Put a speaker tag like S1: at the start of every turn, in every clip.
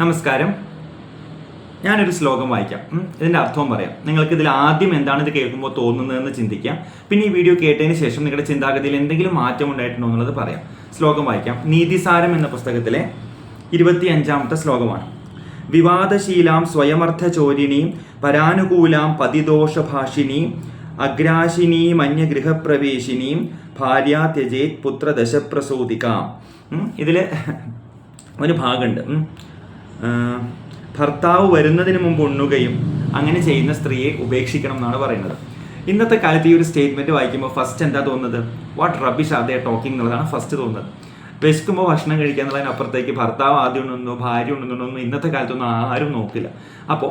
S1: നമസ്കാരം. ഞാനൊരു ശ്ലോകം വായിക്കാം. ഇതിന്റെ അർത്ഥവും പറയാം. നിങ്ങൾക്ക് ഇതിൽ ആദ്യം എന്താണ് ഇത് കേൾക്കുമ്പോൾ തോന്നുന്നതെന്ന് ചിന്തിക്കാം. പിന്നെ ഈ വീഡിയോ കേട്ടതിന് ശേഷം നിങ്ങളുടെ ചിന്താഗതിയിൽ എന്തെങ്കിലും മാറ്റം ഉണ്ടായിട്ടുണ്ടോ എന്നുള്ളത് പറയാം. ശ്ലോകം വായിക്കാം. നീതിസാരം എന്ന പുസ്തകത്തിലെ ഇരുപത്തി അഞ്ചാമത്തെ ശ്ലോകമാണ്. വിവാദശീലാം സ്വയമർത്ഥ ചോരിണീം പരാനുകൂലാം പതിദോഷഭാഷിണീം അഗ്രാശിനീം അന്യഗൃഹപ്രവേശിനീം ഭാര്യ ത്യജേത് പുത്രദശപ്രസൂതികാം. ഇതിൽ ഒരു ഭാഗമുണ്ട്. ഭർത്താവ് വരുന്നതിന് മുമ്പ് ഉണ്ണുകയും അങ്ങനെ ചെയ്യുന്ന സ്ത്രീയെ ഉപേക്ഷിക്കണം എന്നാണ് പറയുന്നത്. ഇന്നത്തെ കാലത്ത് ഈ ഒരു സ്റ്റേറ്റ്മെന്റ് വായിക്കുമ്പോൾ ഫസ്റ്റ് എന്താ തോന്നുന്നത്? വാട്ട് റബിഷ് ആദ്യ ടോക്കിംഗ് എന്നുള്ളതാണ് ഫസ്റ്റ് തോന്നുന്നത്. വിശക്കുമ്പോൾ ഭക്ഷണം കഴിക്കുക എന്നുള്ളതിനപ്പുറത്തേക്ക് ഭർത്താവ് ആദ്യം ഉണ്ണുന്നു ഭാര്യ ഉണ്ണുന്നു ഇന്നത്തെ കാലത്തൊന്നും ആരും നോക്കില്ല. അപ്പോൾ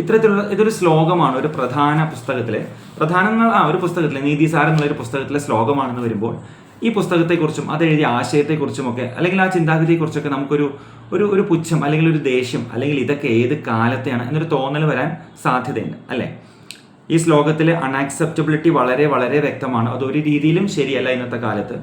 S1: ഇത്തരത്തിലുള്ള ഇതൊരു ശ്ലോകമാണ് ഒരു പ്രധാന പുസ്തകത്തിലെ പ്രധാന ആ ഒരു പുസ്തകത്തിലെ നീതിസാരം എന്നുള്ള ഒരു പുസ്തകത്തിലെ ശ്ലോകമാണെന്ന് വരുമ്പോൾ ഈ പുസ്തകത്തെക്കുറിച്ചും അത് എഴുതിയ ആശയത്തെക്കുറിച്ചുമൊക്കെ അല്ലെങ്കിൽ ആ ചിന്താഗതിയെക്കുറിച്ചൊക്കെ നമുക്കൊരു ഒരു ഒരു പുച്ഛം അല്ലെങ്കിൽ ഒരു ദേഷ്യം അല്ലെങ്കിൽ ഇതൊക്കെ ഏത് കാലത്തെയാണ് എന്നൊരു തോന്നൽ വരാൻ സാധ്യതയുണ്ട് അല്ലേ? ഈ ശ്ലോകത്തിലെ അൺആക്സെപ്റ്റബിലിറ്റി വളരെ വളരെ വ്യക്തമാണ്. അതൊരു രീതിയിലും ശരിയല്ല ഇന്നത്തെ കാലത്ത്.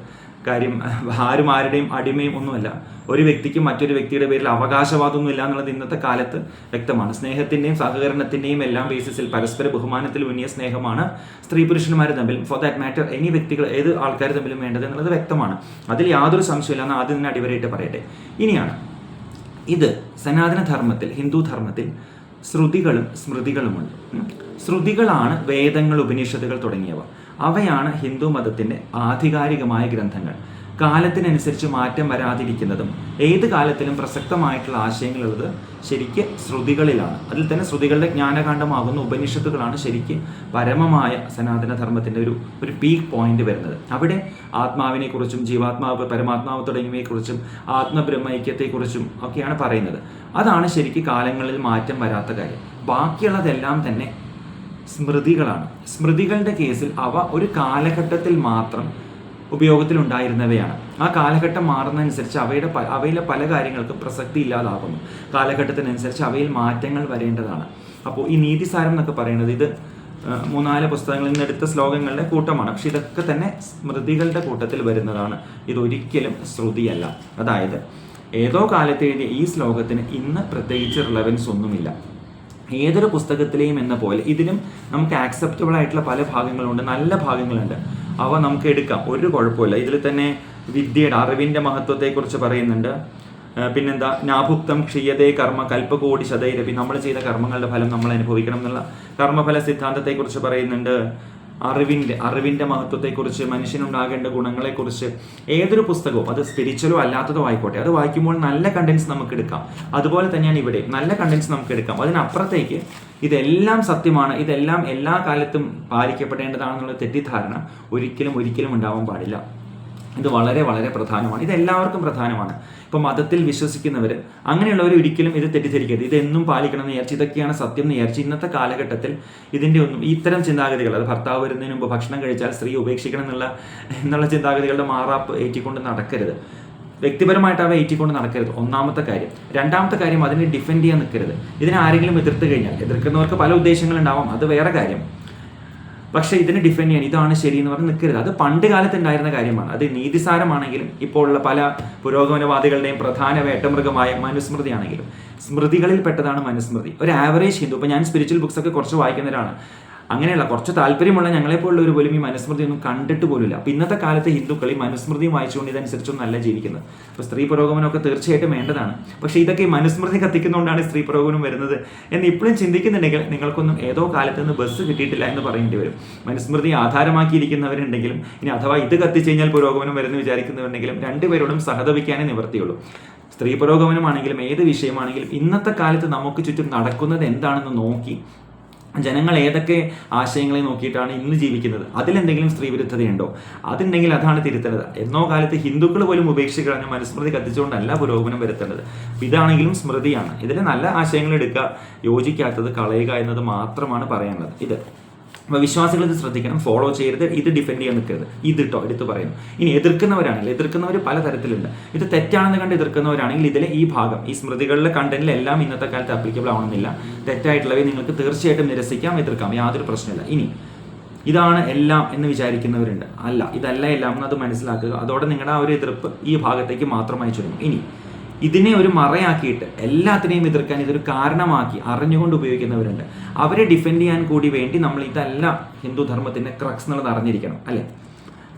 S1: കാര്യം ആരും ആരുടെയും അടിമയും ഒന്നുമല്ല. ഒരു വ്യക്തിക്കും മറ്റൊരു വ്യക്തിയുടെ പേരിൽ അവകാശവാദമൊന്നും ഇല്ല എന്നുള്ളത് ഇന്നത്തെ കാലത്ത് വ്യക്തമാണ്. സ്നേഹത്തിന്റെയും സഹകരണത്തിന്റെയും എല്ലാം ബേസിസിൽ പരസ്പര ബഹുമാനത്തിൽ ഉന്നിയ സ്നേഹമാണ് സ്ത്രീ പുരുഷന്മാർ തമ്മിൽ. ഫോർ ദാറ്റ് മാറ്റർ എനി വ്യക്തികൾ ഏത് ആൾക്കാർ തമ്മിലും വേണ്ടത് എന്നുള്ളത് വ്യക്തമാണ്. അതിൽ യാതൊരു സംശയമില്ല എന്ന് ആദ്യം തന്നെ അടിവരയിട്ട് പറയട്ടെ. ഇനിയാണ്. ഇത് സനാതന ധർമ്മത്തിൽ ഹിന്ദു ധർമ്മത്തിൽ ശ്രുതികളും സ്മൃതികളുമുണ്ട്. ശ്രുതികളാണ് വേദങ്ങൾ ഉപനിഷത്തുകൾ തുടങ്ങിയവ. അവയാണ് ഹിന്ദു മതത്തിന്റെ ആധികാരികമായ ഗ്രന്ഥങ്ങൾ. കാലത്തിനനുസരിച്ച് മാറ്റം വരാതിരിക്കുന്നതും ഏത് കാലത്തിലും പ്രസക്തമായിട്ടുള്ള ആശയങ്ങളുള്ളത് ശരിക്ക് ശ്രുതികളിലാണ്. അതിൽ തന്നെ ശ്രുതികളുടെ ജ്ഞാനകാന്ഡമാകുന്ന ഉപനിഷത്തുകളാണ് ശരിക്ക് പരമമായ സനാതനധർമ്മത്തിന്റെ ഒരു ഒരു പീക്ക് പോയിന്റ് വരുന്നത്. അവിടെ ആത്മാവിനെക്കുറിച്ചും ജീവാത്മാവ് പരമാത്മാവ് തുടങ്ങിയവയെക്കുറിച്ചും ആത്മബ്രഹ്മൈക്യത്തെക്കുറിച്ചും ഒക്കെയാണ് പറയുന്നത്. അതാണ് ശരിക്ക് കാലങ്ങളിൽ മാറ്റം വരാത്ത കാര്യം. ബാക്കിയുള്ളതെല്ലാം തന്നെ സ്മൃതികളാണ്. സ്മൃതികളുടെ കേസിൽ അവ ഒരു കാലഘട്ടത്തിൽ മാത്രം ഉപയോഗത്തിലുണ്ടായിരുന്നവയാണ്. ആ കാലഘട്ടം മാറുന്നതനുസരിച്ച് അവയുടെ അവയിലെ പല കാര്യങ്ങൾക്കും പ്രസക്തി ഇല്ലാതാകുന്നു. കാലഘട്ടത്തിനനുസരിച്ച് അവയിൽ മാറ്റങ്ങൾ വരേണ്ടതാണ്. അപ്പോൾ ഈ നീതിസാരം എന്നൊക്കെ പറയുന്നത് ഇത് മൂന്നാൽ പുസ്തകങ്ങളിൽ നിന്ന് എടുത്ത ശ്ലോകങ്ങളുടെ കൂട്ടമാണ്. പക്ഷെ ഇതൊക്കെ തന്നെ സ്മൃതികളുടെ കൂട്ടത്തിൽ വരുന്നതാണ്. ഇതൊരിക്കലും ശ്രുതിയല്ല. അതായത് ഏതോ കാലത്ത് എഴുതിയ ഈ ശ്ലോകത്തിന് ഇന്ന് പ്രത്യേകിച്ച് റിലവൻസ് ഒന്നുമില്ല. ഏതൊരു പുസ്തകത്തിലെയും എന്ന പോലെ ഇതിലും നമുക്ക് ആക്സെപ്റ്റബിൾ ആയിട്ടുള്ള പല ഭാഗങ്ങളുണ്ട് നല്ല ഭാഗങ്ങളുണ്ട്. അവ നമുക്ക് എടുക്കാം. ഒരു കുഴപ്പമില്ല. ഇതിൽ തന്നെ വിദ്യയുടെ അറിവിന്റെ മഹത്വത്തെക്കുറിച്ച് പറയുന്നുണ്ട്. പിന്നെന്താ? നാഭുക്തം ക്ഷീയതേ കർമ്മ കൽപ്പകോടി ശതൈരപി. നമ്മൾ ചെയ്ത കർമ്മങ്ങളുടെ ഫലം നമ്മൾ അനുഭവിക്കണം എന്നുള്ള കർമ്മഫല സിദ്ധാന്തത്തെക്കുറിച്ച് പറയുന്നുണ്ട്. അറിവിന്റെ അറിവിന്റെ മഹത്വത്തെക്കുറിച്ച് മനുഷ്യനുണ്ടാകേണ്ട ഗുണങ്ങളെക്കുറിച്ച് ഏതൊരു പുസ്തകവും അത് സ്പിരിച്വലോ അല്ലാത്തതോ ആയിക്കോട്ടെ. അത് വായിക്കുമ്പോൾ നല്ല കണ്ടൻസ് നമുക്ക് എടുക്കാം. അതുപോലെ തന്നെയാണ് ഇവിടെ നല്ല കണ്ടൻസ് നമുക്ക് എടുക്കാം. അതിനപ്പുറത്തേക്ക് ഇതെല്ലാം സത്യമാണ്. ഇതെല്ലാം എല്ലാ കാലത്തും പാലിക്കപ്പെടേണ്ടതാണെന്നുള്ള തെറ്റിദ്ധാരണ ഒരിക്കലും ഒരിക്കലും ഉണ്ടാവാൻ പാടില്ല. ഇത് വളരെ വളരെ പ്രധാനമാണ്. ഇത് എല്ലാവർക്കും പ്രധാനമാണ്. ഇപ്പൊ മതത്തിൽ വിശ്വസിക്കുന്നവർ അങ്ങനെയുള്ളവർ ഒരിക്കലും ഇത് തെറ്റിദ്ധരിക്കരുത്. ഇതെന്നും പാലിക്കണം എന്ന് വിചാരിച്ച് ഇതൊക്കെയാണ് സത്യം എന്ന് വിചാരിച്ച് ഇന്നത്തെ കാലഘട്ടത്തിൽ ഇതിന്റെ ഒന്നും ഇത്തരം ചിന്താഗതികൾ അത് ഭർത്താവ് വരുന്നതിന് മുമ്പ് ഭക്ഷണം കഴിച്ചാൽ സ്ത്രീ ഉപേക്ഷിക്കണം എന്നുള്ള എന്നുള്ള ചിന്താഗതികളുടെ മാറാപ്പ് ഏറ്റിക്കൊണ്ട് നടക്കരുത്. വ്യക്തിപരമായിട്ട് അവ ഏറ്റിക്കൊണ്ട് നടക്കരുത്. ഒന്നാമത്തെ കാര്യം. രണ്ടാമത്തെ കാര്യം അതിനെ ഡിഫെൻഡ് ചെയ്യാൻ നിൽക്കരുത്. ഇതിനെ ആരെങ്കിലും എതിർത്ത് കഴിഞ്ഞാൽ എതിർക്കുന്നവർക്ക് പല ഉദ്ദേശങ്ങളുണ്ടാവാം. അത് വേറെ കാര്യം. പക്ഷേ ഇതിനെ ഡിഫെൻഡ് ചെയ്യാൻ ഇതാണ് ശരി എന്ന് പറഞ്ഞ് നിൽക്കരുത്. അത് പണ്ട് കാലത്ത് ഉണ്ടായിരുന്ന കാര്യമാണ്. അത് നീതിസാരമാണെങ്കിലും ഇപ്പോൾ ഉള്ള പല പുരോഗമനവാദികളുടെയും പ്രധാന വേട്ടമൃഗമായ മനുസ്മൃതിയാണെങ്കിലും സ്മൃതികളിൽ പെട്ടതാണ് മനുസ്മൃതി. ഒരു ആവറേജ് ഹിന്ദു ഇപ്പോൾ ഞാൻ സ്പിരിച്വൽ ബുക്സ് ഒക്കെ കുറച്ച് വായിക്കുന്ന അങ്ങനെയല്ല കുറച്ച് താല്പര്യമുള്ള ഞങ്ങളെപ്പോലുള്ളവർ പോലും ഈ മനുസ്മൃതി ഒന്നും കണ്ടിട്ട് പോലുമില്ല. അപ്പം ഇന്നത്തെ കാലത്തെ ഹിന്ദുക്കൾ ഈ മനുസ്മൃതിയും വായിച്ചുകൊണ്ട് ഇതനുസരിച്ചൊന്നും അല്ല ജീവിക്കുന്നത്. അപ്പോൾ സ്ത്രീ പുരോഗമനമൊക്കെ തീർച്ചയായിട്ടും വേണ്ടതാണ്. പക്ഷേ ഇതൊക്കെ ഈ മനുസ്മൃതി കത്തിക്കുന്നതുകൊണ്ടാണ് സ്ത്രീ പുരോഗമനം വരുന്നത് എന്ന് ഇപ്പോഴും ചിന്തിക്കുന്നുണ്ടെങ്കിൽ നിങ്ങൾക്കൊന്നും ഏതോ കാലത്ത് നിന്ന് ബസ് കിട്ടിയിട്ടില്ല എന്ന് പറയേണ്ടി വരും. മനുസ്മൃതി ആധാരമാക്കിയിരിക്കുന്നവരുണ്ടെങ്കിലും ഇനി അഥവാ ഇത് കത്തിച്ചു കഴിഞ്ഞാൽ പുരോഗമനം വരുമെന്ന് വിചാരിക്കുന്നവരുണ്ടെങ്കിലും രണ്ടുപേരോടും സഹതപിക്കാനേ നിവർത്തിയുള്ളൂ. സ്ത്രീ പുരോഗമനമാണെങ്കിലും ഏത് വിഷയമാണെങ്കിലും ഇന്നത്തെ കാലത്ത് നമുക്ക് ചുറ്റും നടക്കുന്നത് എന്താണെന്ന് നോക്കി ജനങ്ങൾ ഏതൊക്കെ ആശയങ്ങളെ നോക്കിയിട്ടാണ് ഇന്ന് ജീവിക്കുന്നത്? അതിലെന്തെങ്കിലും സ്ത്രീവിരുദ്ധതയുണ്ടോ? അതുണ്ടെങ്കിൽ അതാണ് തിരുത്തേണ്ടത് എന്നോ കാലത്ത് ഹിന്ദുക്കൾ പോലും ഉപേക്ഷിച്ച് കളഞ്ഞ മനുസ്മൃതി കത്തിച്ചുകൊണ്ടല്ല പുരോഗമനം വരുത്തേണ്ടത്. ഇതാണെങ്കിലും സ്മൃതിയാണ്. ഇതിൽ നല്ല ആശയങ്ങൾ എടുക്കുക യോജിക്കാത്തത് കളയുക എന്നത് മാത്രമാണ് പറയാനുള്ളത്. ഇത്. അപ്പോൾ വിശ്വാസികൾ ഇത് ശ്രദ്ധിക്കണം ഫോളോ ചെയ്യരുത് ഇത് ഡിഫെൻഡ് ചെയ്യാൻ നിൽക്കരുത്. ഇത് കേട്ടോ എടുത്തു പറയുന്നു. ഇനി എതിർക്കുന്നവരാണെങ്കിൽ എതിർക്കുന്നവർ പലതരത്തിലുണ്ട്. ഇത് തെറ്റാണെന്ന് കണ്ട് എതിർക്കുന്നവരാണെങ്കിൽ ഇതിലെ ഈ ഭാഗം ഈ സ്മൃതികളിലെ കണ്ടന്റിൽ എല്ലാം ഇന്നത്തെ കാലത്ത് അപ്ലിക്കബിൾ ആവണമെന്നില്ല. തെറ്റായിട്ടുള്ളവയെ നിങ്ങൾക്ക് തീർച്ചയായിട്ടും നിരസിക്കാം എതിർക്കാം യാതൊരു പ്രശ്നമില്ല ഇനി ഇതാണ് എല്ലാം എന്ന് വിചാരിക്കുന്നവരുണ്ട്. അല്ല ഇതല്ല എല്ലാം എന്ന് അത് മനസ്സിലാക്കുക. അതോടെ നിങ്ങളുടെ ആ ഒരു എതിർപ്പ് ഈ ഭാഗത്തേക്ക് മാത്രമായി ചുരുങ്ങും ഇനി ഇതിനെ ഒരു മറയാക്കിയിട്ട് എല്ലാത്തിനെയും എതിർക്കാൻ ഇതൊരു കാരണമാക്കി അറിഞ്ഞുകൊണ്ട് ഉപയോഗിക്കുന്നവരുണ്ട്. അവരെ ഡിഫെൻഡ് ചെയ്യാൻ കൂടി വേണ്ടി നമ്മൾ ഇതല്ല ഹിന്ദു ധർമ്മത്തിന്റെ ക്രക്സ് എന്നുള്ളത് അറിഞ്ഞിരിക്കണം അല്ലേ?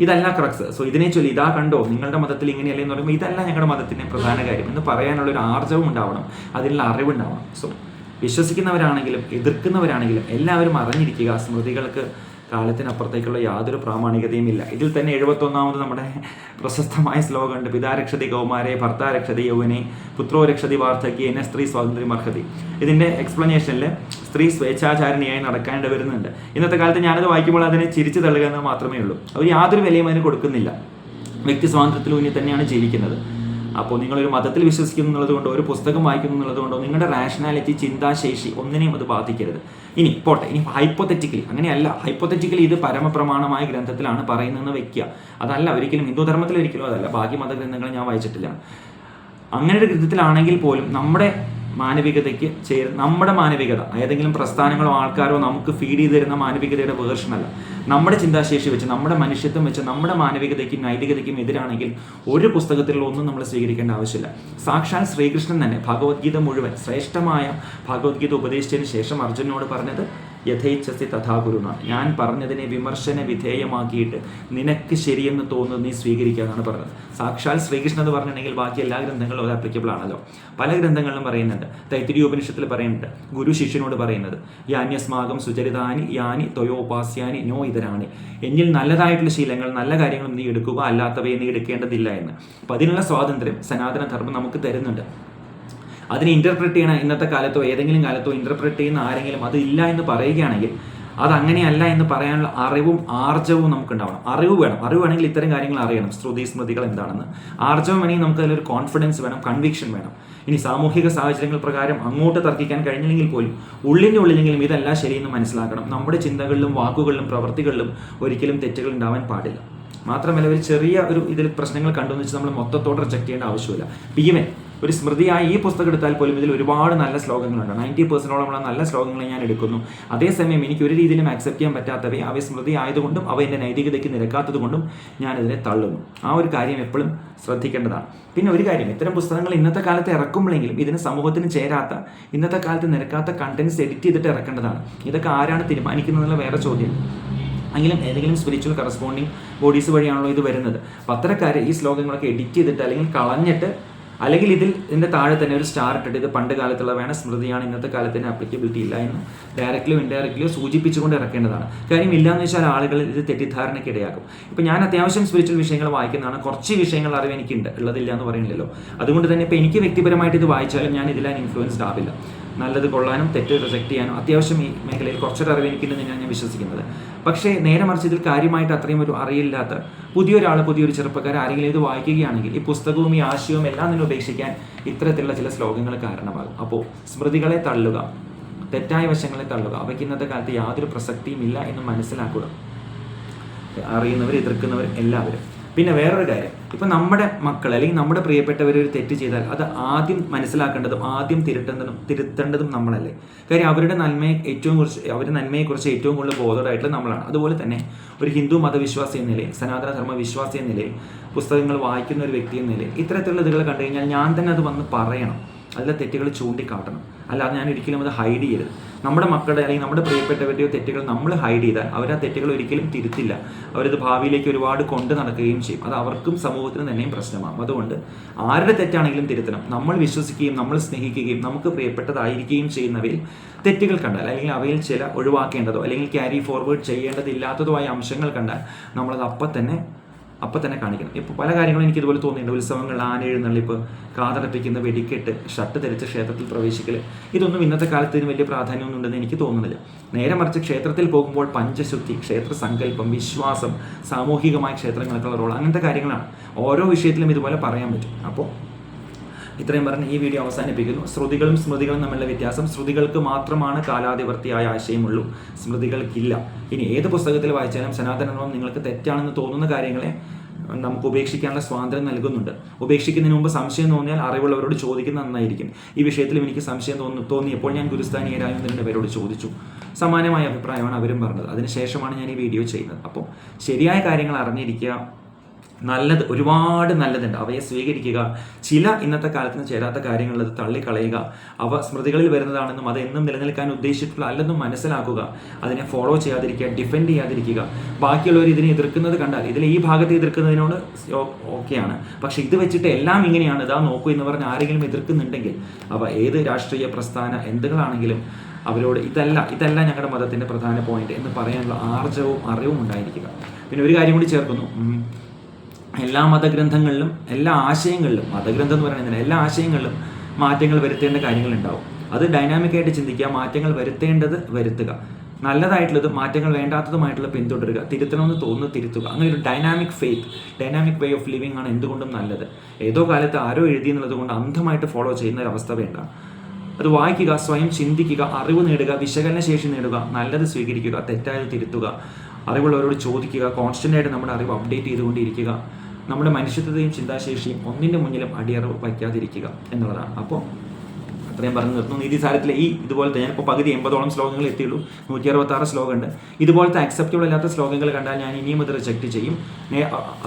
S1: ഇതല്ല ക്രക്സ് സോ ഇതിനെ ചൊല്ലി ഇതാ കണ്ടോ നിങ്ങളുടെ മതത്തിൽ ഇങ്ങനെയല്ലേ എന്ന് പറയുമ്പോൾ ഇതല്ല ഞങ്ങളുടെ മതത്തിന്റെ പ്രധാന കാര്യം എന്ന് പറയാനുള്ള ഒരു ആർജവം ഉണ്ടാവണം അതിനുള്ള അറിവുണ്ടാവണം. സോ വിശ്വസിക്കുന്നവരാണെങ്കിലും എതിർക്കുന്നവരാണെങ്കിലും എല്ലാവരും അറിഞ്ഞിരിക്കുക സ്മൃതികൾക്ക് കാലത്തിനപ്പുറത്തേക്കുള്ള യാതൊരു പ്രാമാണികതയും ഇല്ല ഇതിൽ തന്നെ എഴുപത്തൊന്നാമത് നമ്മുടെ പ്രശസ്തമായ ശ്ലോകമുണ്ട്. പിതാരക്ഷതി കൗമാരെ ഭർത്താരക്ഷതി യൗവനെ പുത്രോരക്ഷതി വാർദ്ധക്യ എന്നെ സ്ത്രീ സ്വാതന്ത്ര്യം അർഹതി ഇതിന്റെ എക്സ്പ്ലനേഷനിൽ സ്ത്രീ സ്വേച്ഛാചാരണിയായി നടക്കേണ്ടി വരുന്നുണ്ട്. ഇന്നത്തെ കാലത്ത് ഞാനത് വായിക്കുമ്പോൾ അതിനെ ചിരിച്ചു തള്ളുക എന്ന് മാത്രമേ ഉള്ളൂ. അവർ യാതൊരു വിലയും അതിന് കൊടുക്കുന്നില്ല. വ്യക്തി സ്വാതന്ത്ര്യത്തിലൂന്നി തന്നെയാണ് ജീവിക്കുന്നത്. അപ്പോൾ നിങ്ങളൊരു മതത്തിൽ വിശ്വസിക്കുന്നു എന്നുള്ളത് കൊണ്ടോ ഒരു പുസ്തകം വായിക്കുന്നു എന്നുള്ളത് കൊണ്ടോ നിങ്ങളുടെ റാഷണാലിറ്റി ചിന്താശേഷി ഒന്നിനെയും അത് ബാധിക്കരുത്. ഇനി പോട്ടെ ഇനി ഹൈപ്പോത്തറ്റിക്കലി അങ്ങനെയല്ല ഹൈപ്പോത്തറ്റിക്കലി ഇത് പരമപ്രമാണമായ ഗ്രന്ഥത്തിലാണ് പറയുന്നതെന്ന് വെക്കുക അതല്ല ഒരിക്കലും ഹിന്ദു ധർമ്മത്തിൽ ഒരിക്കലും അതല്ല. ബാക്കി മതഗ്രന്ഥങ്ങൾ ഞാൻ വായിച്ചിട്ടില്ല. അങ്ങനെ ഒരു ഗ്രന്ഥത്തിലാണെങ്കിൽ പോലും നമ്മുടെ മാനവികതയ്ക്ക് ചേർ നമ്മുടെ മാനവികത ഏതെങ്കിലും പ്രസ്ഥാനങ്ങളോ ആൾക്കാരോ നമുക്ക് ഫീഡ് ചെയ്ത് തരുന്ന മാനവികതയുടെ വേർഷനല്ല നമ്മുടെ ചിന്താശേഷി വെച്ച് നമ്മുടെ മനുഷ്യത്വം വെച്ച് നമ്മുടെ മാനവികതയ്ക്കും നൈതികതയ്ക്കും എതിരാണെങ്കിൽ ഒരു പുസ്തകത്തിലുള്ള ഒന്നും നമ്മൾ സ്വീകരിക്കേണ്ട ആവശ്യമില്ല. സാക്ഷാൽ ശ്രീകൃഷ്ണൻ തന്നെ ഭഗവത്ഗീത മുഴുവൻ ശ്രേഷ്ഠമായ ഭഗവത്ഗീത ഉപദേശിച്ചതിന് ശേഷം അർജുനോട് പറഞ്ഞത് യഥേച്ഛസി തഥാകുരുണ ഞാൻ പറഞ്ഞതിനെ വിമർശന വിധേയമാക്കിയിട്ട് നിനക്ക് ശരിയെന്ന് തോന്നുന്നത് നീ സ്വീകരിക്കുക എന്നാണ് പറഞ്ഞത്. സാക്ഷാൽ ശ്രീകൃഷ്ണ എന്ന് പറഞ്ഞിട്ടുണ്ടെങ്കിൽ ബാക്കി എല്ലാ ഗ്രന്ഥങ്ങളും അത് ആപ്ലിക്കബിൾ ആണല്ലോ. പല ഗ്രന്ഥങ്ങളിലും പറയുന്നുണ്ട്. തൈത്തിരി ഉപനിഷത്തിൽ പറയുന്നുണ്ട്. ഗുരു ശിഷ്യനോട് പറയുന്നത് യാന്യസ്മാകം സുചരിതാനി യാനി തൊയോപാസ്യാനി നോ ഇതരാണി. എന്നിൽ നല്ലതായിട്ടുള്ള ശീലങ്ങൾ നല്ല കാര്യങ്ങളും നീ എടുക്കുക അല്ലാത്തവയെ നീ എടുക്കേണ്ടതില്ല എന്ന്. അപ്പം അതിനുള്ള സ്വാതന്ത്ര്യം സനാതന ധർമ്മം നമുക്ക് തരുന്നുണ്ട്. അതിനെ ഇന്റർപ്രറ്റ് ചെയ്യണ ഇന്നത്തെ കാലത്തോ ഏതെങ്കിലും കാലത്തോ ഇന്റർപ്രറ്റ് ചെയ്യുന്ന ആരെങ്കിലും അത് ഇല്ല എന്ന് പറയുകയാണെങ്കിൽ അത് അങ്ങനെയല്ല എന്ന് പറയാനുള്ള അറിവും ആർജവും നമുക്ക് ഉണ്ടാവണം അറിവ് വേണം. അറിവ് വേണമെങ്കിൽ ഇത്തരം കാര്യങ്ങൾ അറിയണം. ശ്രുതി സ്മൃതികൾ എന്താണെന്ന്. ആർജവം വേണമെങ്കിൽ നമുക്ക് അതിലൊരു കോൺഫിഡൻസ് വേണം കൺവിക്ഷൻ വേണം. ഇനി സാമൂഹിക സാഹചര്യങ്ങൾ പ്രകാരം അങ്ങോട്ട് തർക്കിക്കാൻ കഴിഞ്ഞില്ലെങ്കിൽ പോലും ഉള്ളിന്റെ ഉള്ളിലെങ്കിലും ഇതല്ല ശരിയെന്ന് മനസ്സിലാക്കണം. നമ്മുടെ ചിന്തകളിലും വാക്കുകളിലും പ്രവൃത്തികളിലും ഒരിക്കലും തെറ്റുകൾ ഉണ്ടാവാൻ പാടില്ല. മാത്രമല്ല ഒരു ചെറിയ ഒരു ഇതിൽ പ്രശ്നങ്ങൾ കണ്ടെന്ന് വെച്ച് നമ്മൾ മൊത്തത്തോടെ റിജക്ട് ചെയ്യേണ്ട ആവശ്യമില്ല. ഭീമൻ ഒരു സ്മൃതിയായി ഈ പുസ്തകം എടുത്താൽ പോലും ഇതിൽ ഒരുപാട് നല്ല ശ്ലോകങ്ങളുണ്ട്. നയന്റി പെർസെന്റോളമുള്ള നല്ല ശ്ലോകങ്ങൾ ഞാൻ എടുക്കുന്നു. അതേസമയം എനിക്ക് ഒരു രീതിയിലും ആക്സെപ്റ്റ് ചെയ്യാൻ പറ്റാത്തവയെ അവ സ്മൃതി ആയതുകൊണ്ടും അവ എന്റെ നൈതികതയ്ക്ക് നിരക്കാത്തത് കൊണ്ടും ഞാനതിനെ തള്ളുന്നു. ആ ഒരു കാര്യം എപ്പോഴും ശ്രദ്ധിക്കേണ്ടതാണ്. പിന്നെ ഒരു കാര്യം ഇത്തരം പുസ്തകങ്ങൾ ഇന്നത്തെ കാലത്ത് ഇറക്കുമ്പോഴെങ്കിലും ഇതിന് സമൂഹത്തിന് ചേരാത്ത ഇന്നത്തെ കാലത്ത് നിരക്കാത്ത കണ്ടന്റ്സ് എഡിറ്റ് ചെയ്തിട്ട് ഇറക്കേണ്ടതാണ്. ഇതൊക്കെ ആരാണ് തീരുമാനിക്കുന്നതെന്നുള്ള വേറെ ചോദ്യം. എങ്കിലും ഏതെങ്കിലും സ്പിരിച്വൽ കറസ്പോണ്ടിങ് ബോഡീസ് വഴിയാണല്ലോ ഇത് വരുന്നത്. പത്രക്കാർ ഈ ശ്ലോകങ്ങളൊക്കെ എഡിറ്റ് ചെയ്തിട്ട് അല്ലെങ്കിൽ കളഞ്ഞിട്ട് അല്ലെങ്കിൽ ഇതിൽ ഇതിന്റെ താഴെ തന്നെ ഒരു സ്റ്റാർ ഇട്ടിട്ട് ഇത് പണ്ട് കാലത്തുള്ള വേണ സ്മൃതിയാണ് ഇന്നത്തെ കാലത്തിന് അപ്ലിക്കബിലിറ്റി ഇല്ല എന്ന് ഡയറക്റ്റ്ലിയോ ഇൻഡയറക്റ്റ്ലിയോ സൂചിപ്പിച്ചുകൊണ്ട് ഇറക്കേണ്ടതാണ്. കാര്യം ഇല്ലാന്ന് വെച്ചാൽ ആളുകൾ ഇത് തെറ്റിദ്ധാരണയ്ക്ക് ഇടയാക്കും. ഇപ്പം ഞാൻ അത്യാവശ്യം സ്പിരിച്വൽ വിഷയങ്ങൾ വായിക്കുന്നതാണ്. കുറച്ച് വിഷയങ്ങൾ അറിവ് എനിക്കുണ്ട്. ഉള്ളതില്ല എന്ന് പറയുന്നില്ലല്ലോ. അതുകൊണ്ട് തന്നെ ഇപ്പം എനിക്ക് വ്യക്തിപരമായിട്ട് ഇത് വായിച്ചാലും ഞാൻ ഇതിലാൻ ഇൻഫ്ലുവൻസ്ഡ് ആവില്ല. നല്ലത് കൊള്ളാനും തെറ്റ് റിജക്ട് ചെയ്യാനും അത്യാവശ്യം ഈ മേഖലയിൽ കുറച്ചൊരു അറിവ് എനിക്കുണ്ടെന്ന് ഞാൻ വിശ്വസിക്കുന്നത്. പക്ഷേ നേരെ മറിച്ച് ഇതിൽ കാര്യമായിട്ട് അത്രയും ഒരു അറിയില്ലാത്ത പുതിയൊരാൾ പുതിയൊരു ചെറുപ്പക്കാർ ആരെങ്കിലും ഇത് വായിക്കുകയാണെങ്കിൽ ഈ പുസ്തകവും ഈ ആശയവും എല്ലാം തന്നെ ഉപേക്ഷിക്കാൻ ഇത്തരത്തിലുള്ള ചില ശ്ലോകങ്ങൾ കാരണമാകും. അപ്പോൾ സ്മൃതികളെ തള്ളുക തെറ്റായ വശങ്ങളെ തള്ളുക അവയ്ക്ക് ഇന്നത്തെ കാലത്ത് യാതൊരു പ്രസക്തിയും ഇല്ല എന്ന് മനസ്സിലാക്കുക. അറിയുന്നവർ എതിർക്കുന്നവർ എല്ലാവരും. പിന്നെ വേറൊരു കാര്യം. ഇപ്പം നമ്മുടെ മക്കൾ അല്ലെങ്കിൽ നമ്മുടെ പ്രിയപ്പെട്ടവർ ഒരു തെറ്റ് ചെയ്താൽ അത് ആദ്യം മനസ്സിലാക്കേണ്ടതും ആദ്യം തിരുത്തേണ്ടതും തിരുത്തേണ്ടതും നമ്മളല്ലേ. കാര്യം അവരുടെ നന്മയെ ഏറ്റവും കുറിച്ച് അവരുടെ നന്മയെക്കുറിച്ച് ഏറ്റവും കൂടുതൽ ബോധമായിട്ടുള്ള നമ്മളാണ്. അതുപോലെ തന്നെ ഒരു ഹിന്ദു മതവിശ്വാസി എന്ന നിലയിൽ സനാതന ധർമ്മ വിശ്വാസി എന്ന നിലയിൽ പുസ്തകങ്ങൾ വായിക്കുന്ന ഒരു വ്യക്തി എന്ന നിലയിൽ ഇത്തരത്തിലുള്ള ഇതുകൾ കണ്ടു കഴിഞ്ഞാൽ ഞാൻ തന്നെ അത് വന്ന് പറയണം. അതിലെ തെറ്റുകൾ ചൂണ്ടിക്കാട്ടണം. അല്ലാതെ ഞാൻ ഒരിക്കലും അത് ഹൈഡ് ചെയ്യരുത്. നമ്മുടെ മക്കളുടെ അല്ലെങ്കിൽ നമ്മുടെ പ്രിയപ്പെട്ടവരുടെയോ തെറ്റുകൾ നമ്മൾ ഹൈഡ് ചെയ്താൽ അവർ ആ തെറ്റുകൾ ഒരിക്കലും തിരുത്തില്ല. അവരത് ഭാവിയിലേക്ക് ഒരുപാട് കൊണ്ട് നടക്കുകയും ചെയ്യും. അത് അവർക്കും സമൂഹത്തിനും തന്നെയും പ്രശ്നമാകും. അതുകൊണ്ട് ആരുടെ തെറ്റാണെങ്കിലും തിരുത്തണം. നമ്മൾ വിശ്വസിക്കുകയും നമ്മൾ സ്നേഹിക്കുകയും നമുക്ക് പ്രിയപ്പെട്ടതായിരിക്കുകയും ചെയ്യുന്നവയിൽ തെറ്റുകൾ കണ്ടാൽ അല്ലെങ്കിൽ അവയിൽ ചില ഒഴിവാക്കേണ്ടതോ അല്ലെങ്കിൽ ക്യാരി ഫോർവേഡ് ചെയ്യേണ്ടതില്ലാത്തതോ ആയ അംശങ്ങൾ കണ്ടാൽ നമ്മളത് അപ്പം തന്നെ അപ്പം തന്നെ കാണിക്കണം. ഇപ്പോൾ പല കാര്യങ്ങളും എനിക്ക് ഇതുപോലെ തോന്നിയിട്ടുണ്ട്. ഉത്സവങ്ങൾ ആന എഴുന്നള്ളിപ്പ് കാതടപ്പിക്കുന്ന വെടിക്കെട്ട് ഷർട്ട് ധരിച്ച് ക്ഷേത്രത്തിൽ പ്രവേശിക്കൽ ഇതൊന്നും ഇന്നത്തെ കാലത്ത് ഇതിന് വലിയ പ്രാധാന്യമൊന്നും ഉണ്ടെന്ന് എനിക്ക് തോന്നുന്നില്ല. നേരെ മറിച്ച് ക്ഷേത്രത്തിൽ പോകുമ്പോൾ പഞ്ചശുദ്ധി ക്ഷേത്ര സങ്കല്പം വിശ്വാസം സാമൂഹികമായ ക്ഷേത്രങ്ങൾക്കുള്ള റോൾ അങ്ങനത്തെ കാര്യങ്ങളാണ്. ഓരോ വിഷയത്തിലും ഇതുപോലെ പറയാൻ പറ്റും. അപ്പോൾ ഇത്രയും പറഞ്ഞ് ഈ വീഡിയോ അവസാനിപ്പിക്കുന്നു. ശ്രുതികളും സ്മൃതികളും തമ്മിലുള്ള വ്യത്യാസം ശ്രുതികൾക്ക് മാത്രമാണ് കാലാധിവർത്തിയായ ആശയമുള്ളൂ. സ്മൃതികൾക്കില്ല. ഇനി ഏത് പുസ്തകത്തിൽ വായിച്ചാലും സനാതനധർമ്മം നിങ്ങൾക്ക് തെറ്റാണെന്ന് തോന്നുന്ന കാര്യങ്ങളെ നമുക്ക് ഉപേക്ഷിക്കാനുള്ള സ്വാതന്ത്ര്യം നൽകുന്നുണ്ട്. ഉപേക്ഷിക്കുന്നതിന് മുമ്പ് സംശയം തോന്നിയാൽ അറിവുള്ളവരോട് ചോദിക്കുന്നത് നന്നായിരിക്കും. ഈ വിഷയത്തിൽ എനിക്ക് സംശയം തോന്നി തോന്നിയപ്പോൾ ഞാൻ ഗുരുസ്ഥാനീയരായ ഒന്ന് രണ്ട് പേരോട് ചോദിച്ചു. സമാനമായ അഭിപ്രായമാണ് അവരും പറഞ്ഞത്. അതിനുശേഷമാണ് ഞാൻ ഈ വീഡിയോ ചെയ്യുന്നത്. അപ്പോൾ ശരിയായ കാര്യങ്ങൾ അറിഞ്ഞിരിക്കുക നല്ലത് ഒരുപാട് നല്ലതുണ്ട്. അവയെ സ്വീകരിക്കുക ചില ഇന്നത്തെ കാലത്തിന് ചേരാത്ത കാര്യങ്ങളിൽ അത് തള്ളിക്കളയുക അവ സ്മൃതികളിൽ വരുന്നതാണെന്നും അത് എന്നും നിലനിൽക്കാൻ ഉദ്ദേശിച്ചിട്ടുള്ള അല്ലെന്നും മനസ്സിലാക്കുക അതിനെ ഫോളോ ചെയ്യാതിരിക്കുക ഡിഫെൻഡ് ചെയ്യാതിരിക്കുക. ബാക്കിയുള്ളവർ ഇതിനെ എതിർക്കുന്നത് കണ്ടാൽ ഇതിൽ ഈ ഭാഗത്ത് എതിർക്കുന്നതിനോട് ഓക്കെയാണ് പക്ഷെ ഇത് വെച്ചിട്ട് എല്ലാം ഇങ്ങനെയാണ്. ഇതാ നോക്കൂ എന്ന് പറഞ്ഞ് ആരെങ്കിലും എതിർക്കുന്നുണ്ടെങ്കിൽ അവ ഏത് രാഷ്ട്രീയ പ്രസ്ഥാന എന്തുകളാണെങ്കിലും അവരോട് ഇതല്ല ഇതല്ല ഞങ്ങളുടെ മതത്തിന്റെ പ്രധാന പോയിന്റ് എന്ന് പറയാനുള്ള ആർജവും അറിവും ഉണ്ടായിരിക്കുക. പിന്നെ ഒരു കാര്യം കൂടി ചേർക്കുന്നു. എല്ലാ മതഗ്രന്ഥങ്ങളിലും എല്ലാ ആശയങ്ങളിലും മതഗ്രന്ഥം എന്ന് പറയുന്നത് എല്ലാ ആശയങ്ങളിലും മാറ്റങ്ങൾ വരുത്തേണ്ട കാര്യങ്ങളുണ്ടാവും. അത് ഡൈനാമിക് ആയിട്ട് ചിന്തിക്കുക മാറ്റങ്ങൾ വരുത്തേണ്ടത് വരുത്തുക. നല്ലതായിട്ടുള്ളത് മാറ്റങ്ങൾ വേണ്ടാത്തതുമായിട്ടുള്ള പിന്തുടരുക തിരുത്തണമെന്ന് തോന്നുന്നു തിരുത്തുക. അങ്ങനെ ഒരു dynamic faith dynamic way of living ആണ് എന്തുകൊണ്ടും നല്ലത്. ഏതോ കാലത്ത് ആരോ എഴുതി എന്നുള്ളത് കൊണ്ട് അന്ധമായിട്ട് ഫോളോ ചെയ്യുന്ന ഒരു അവസ്ഥ വേണ്ട. അത് വായിക്കുക സ്വയം ചിന്തിക്കുക അറിവ് നേടുക വിശകലന ശേഷി നേടുക നല്ലത് സ്വീകരിക്കുക തെറ്റായത് തിരുത്തുക അറിവുള്ളവരോട് ചോദിക്കുക കോൺസ്റ്റന്റ് ആയിട്ട് നമ്മുടെ അറിവ് അപ്ഡേറ്റ് ചെയ്തുകൊണ്ടിരിക്കുക. നമ്മുടെ മനുഷ്യത്വത്തെയും ചിന്താശേഷിയും ഒന്നിന്റെ മുന്നിലും അടിയറവ് വയ്ക്കാതിരിക്കുക എന്നുള്ളതാണ്. അപ്പോൾ അത്രയും പറഞ്ഞു നിർത്തുന്നു. നീതിസാരത്തിലെ ഈ ഇതുപോലത്തെ ഞാനിപ്പോൾ പകുതി എൺപതോളം ശ്ലോകങ്ങൾ എത്തിയുള്ളൂ നൂറ്റി അറുപത്തി ആറ് ശ്ലോകമുണ്ട്. ഇതുപോലത്തെ അക്സെപ്റ്റബിൾ അല്ലാത്ത ശ്ലോകങ്ങൾ കണ്ടാൽ ഞാൻ ഇനിയും അത് റിജക്റ്റ് ചെയ്യും.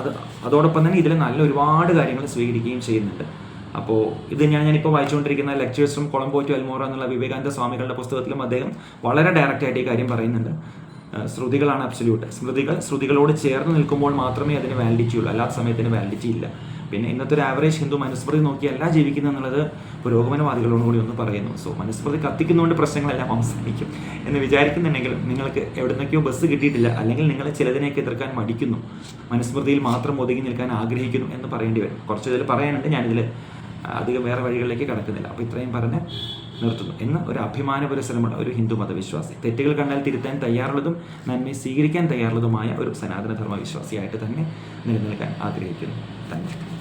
S1: അത് അതോടൊപ്പം തന്നെ ഇതിൽ നല്ല ഒരുപാട് കാര്യങ്ങൾ സ്വീകരിക്കുകയും ചെയ്യുന്നുണ്ട്. അപ്പോൾ ഇത് ഞാൻ ഞാനിപ്പോൾ വായിച്ചുകൊണ്ടിരിക്കുന്ന ലെക്ചേഴ്സും കൊളംബോറ്റു അൽമോറ എന്നുള്ള വിവേകാനന്ദ സ്വാമികളുടെ പുസ്തകത്തിലും അദ്ദേഹം വളരെ ഡയറക്റ്റായിട്ട് ഈ കാര്യം പറയുന്നുണ്ട്. ശ്രുതികളാണ് അബ്സല്യൂട്ട് സ്മൃതികൾ ശ്രുതികളോട് ചേർന്ന് നിൽക്കുമ്പോൾ മാത്രമേ അതിന് വാലിഡിറ്റി ഉള്ളൂ. അല്ലാത്ത സമയത്തിന് വാലിഡിറ്റി ഇല്ല. പിന്നെ ഇന്നത്തെ ഒരു ആവറേജ് ഹിന്ദു മനുസ്മൃതി നോക്കിയല്ല ജീവിക്കുന്നത് എന്നുള്ളത് പുരോഗമനവാദികളോട് കൂടി ഒന്ന് പറയുന്നു. സോ മനുസ്മൃതി കത്തിക്കുന്നതുകൊണ്ട് പ്രശ്നങ്ങളെല്ലാം അവസാനിക്കും. എന്ന് വിചാരിക്കുന്നുണ്ടെങ്കിൽ നിങ്ങൾക്ക് എവിടുന്നൊക്കെയോ ബസ് കിട്ടിയിട്ടില്ല. അല്ലെങ്കിൽ നിങ്ങൾ ചിലതിനെയൊക്കെ എതിർക്കാൻ മടിക്കുന്നു. മനുസ്മൃതിയിൽ മാത്രം ഒതുങ്ങി നിൽക്കാൻ ആഗ്രഹിക്കുന്നു എന്ന് പറയേണ്ടി വരും. കുറച്ച് ഇതിൽ പറയാനുണ്ട്. ഞാനിതിൽ അധികം വേറെ വഴികളിലേക്ക് കടക്കുന്നില്ല. അപ്പോൾ ഇത്രയും പറഞ്ഞ് നിർത്തുന്നു. എന്ന് ഒരു അഭിമാന പുരസരമുള്ള ഒരു ഹിന്ദു മതവിശ്വാസി. തെറ്റുകൾ കണ്ടാൽ തിരുത്താൻ തയ്യാറുള്ളതും നന്മയെ സ്വീകരിക്കാൻ തയ്യാറുള്ളതുമായ ഒരു സനാതനധർമ്മ വിശ്വാസിയായിട്ട് തന്നെ നിലനിൽക്കാൻ ആഗ്രഹിക്കുന്നു. തന്നെ